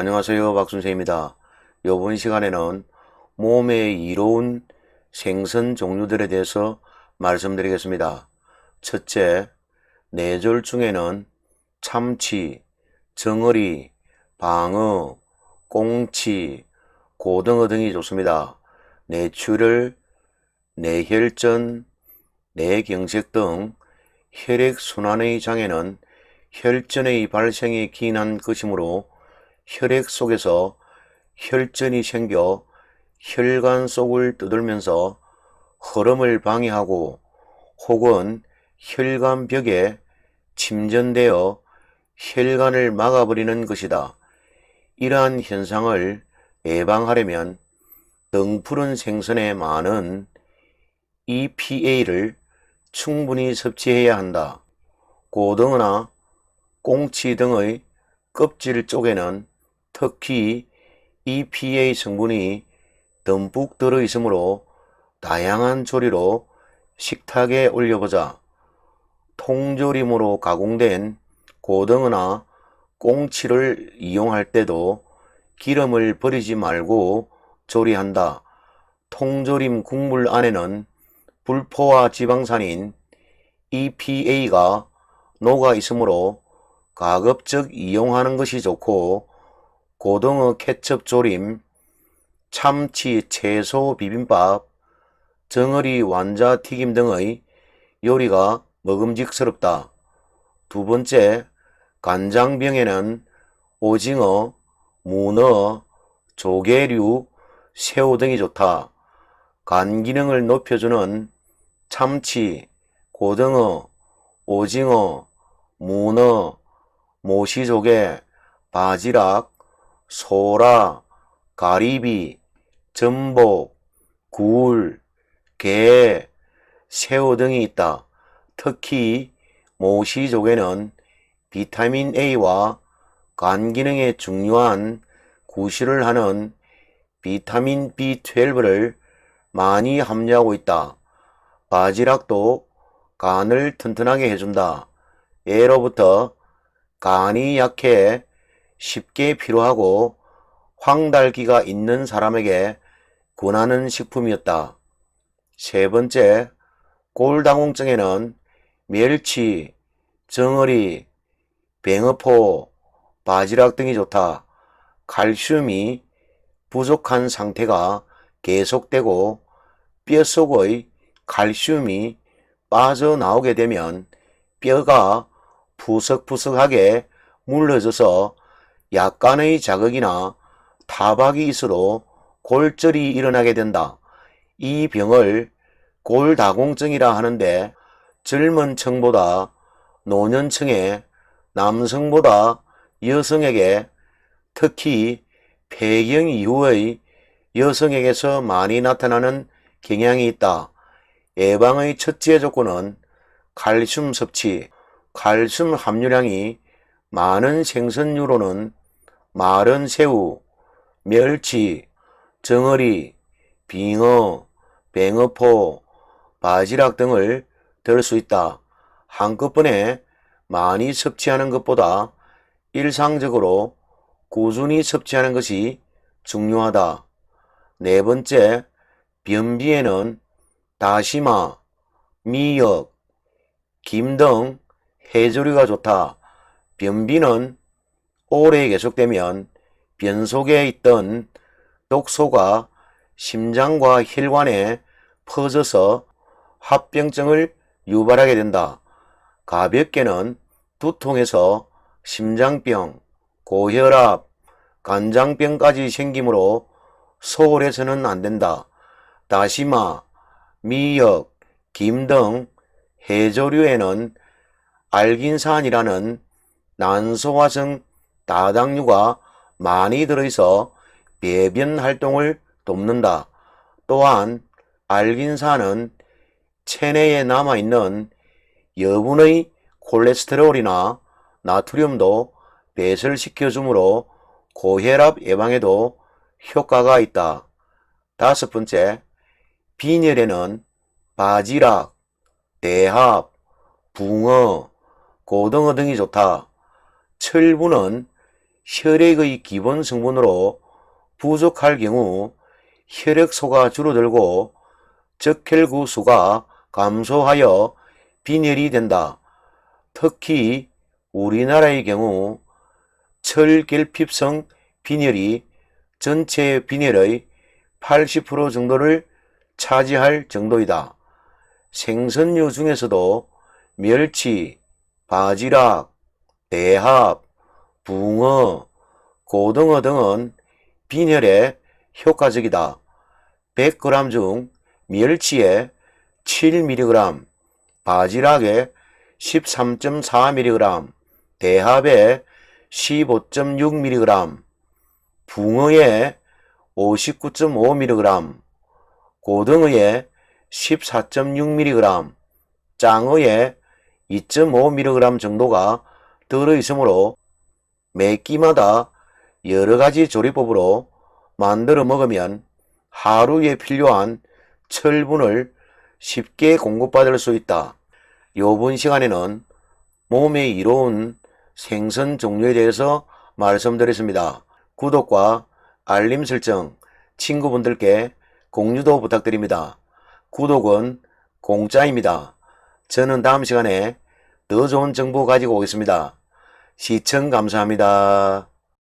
안녕하세요. 박순세입니다. 이번 시간에는 몸에 이로운 생선 종류들에 대해서 말씀드리겠습니다. 첫째, 뇌절 중에는 참치, 정어리, 방어, 꽁치, 고등어 등이 좋습니다. 뇌출혈, 뇌혈전, 뇌경색 등 혈액순환의 장애는 혈전의 발생이 기인한 것이므로 혈액 속에서 혈전이 생겨 혈관 속을 두들면서 흐름을 방해하고 혹은 혈관벽에 침전되어 혈관을 막아버리는 것이다. 이러한 현상을 예방하려면 등푸른 생선에 많은 EPA를 충분히 섭취해야 한다. 고등어나 꽁치 등의 껍질 쪽에는 특히 EPA 성분이 듬뿍 들어 있으므로 다양한 조리로 식탁에 올려보자. 통조림으로 가공된 고등어나 꽁치를 이용할 때도 기름을 버리지 말고 조리한다. 통조림 국물 안에는 불포화 지방산인 EPA가 녹아 있으므로 가급적 이용하는 것이 좋고 고등어 케첩 조림, 참치 채소 비빔밥, 정어리 완자 튀김 등의 요리가 먹음직스럽다. 두 번째, 간장병에는 오징어, 문어, 조개류, 새우 등이 좋다. 간 기능을 높여주는 참치, 고등어, 오징어, 문어, 모시조개, 바지락, 소라, 가리비, 전복, 굴, 게, 새우 등이 있다. 특히 모시조개는 비타민 A와 간 기능에 중요한 구실을 하는 비타민 B12를 많이 함유하고 있다. 바지락도 간을 튼튼하게 해준다. 예로부터 간이 약해 쉽게 피로하고 황달기가 있는 사람에게 권하는 식품이었다. 세 번째, 골다공증에는 멸치, 정어리, 뱅어포, 바지락 등이 좋다. 칼슘이 부족한 상태가 계속되고 뼛속의 칼슘이 빠져나오게 되면 뼈가 푸석푸석하게 물러져서 약간의 자극이나 타박이 있어도 골절이 일어나게 된다. 이 병을 골다공증이라 하는데 젊은 층보다 노년층의 남성보다 여성에게 특히 폐경 이후의 여성에게서 많이 나타나는 경향이 있다. 예방의 첫째 조건은 칼슘 섭취, 칼슘 함유량이 많은 생선류로는 마른 새우, 멸치, 정어리, 빙어, 뱅어포, 바지락 등을 들 수 있다. 한꺼번에 많이 섭취하는 것보다 일상적으로 꾸준히 섭취하는 것이 중요하다. 네 번째, 변비에는 다시마, 미역, 김 등 해조류가 좋다. 변비는 오래 계속되면 변 속에 있던 독소가 심장과 혈관에 퍼져서 합병증을 유발하게 된다. 가볍게는 두통에서 심장병, 고혈압, 간장병까지 생기므로 소홀해서는 안 된다. 다시마, 미역, 김 등 해조류에는 알긴산이라는 난소화성 다당류가 많이 들어있어 배변 활동을 돕는다. 또한 알긴산은 체내에 남아있는 여분의 콜레스테롤이나 나트륨도 배설시켜주므로 고혈압 예방에도 효과가 있다. 다섯 번째, 빈혈에는 바지락, 대합, 붕어, 고등어 등이 좋다. 철분은 혈액의 기본 성분으로 부족할 경우 혈액소가 줄어들고 적혈구 수가 감소하여 빈혈이 된다. 특히 우리나라의 경우 철결핍성 빈혈이 전체 빈혈의 80% 정도를 차지할 정도이다. 생선류 중에서도 멸치, 바지락, 대합, 붕어, 고등어 등은 빈혈에 효과적이다. 100g 중 멸치에 7mg, 바지락에 13.4mg, 대합에 15.6mg, 붕어에 59.5mg, 고등어에 14.6mg, 짱어에 2.5mg 정도가 들어있으므로 매 끼마다 여러 가지 조리법으로 만들어 먹으면 하루에 필요한 철분을 쉽게 공급받을 수 있다. 요번 시간에는 몸에 이로운 생선 종류에 대해서 말씀드렸습니다. 구독과 알림 설정, 친구분들께 공유도 부탁드립니다. 구독은 공짜입니다. 저는 다음 시간에 더 좋은 정보 가지고 오겠습니다. 시청 감사합니다.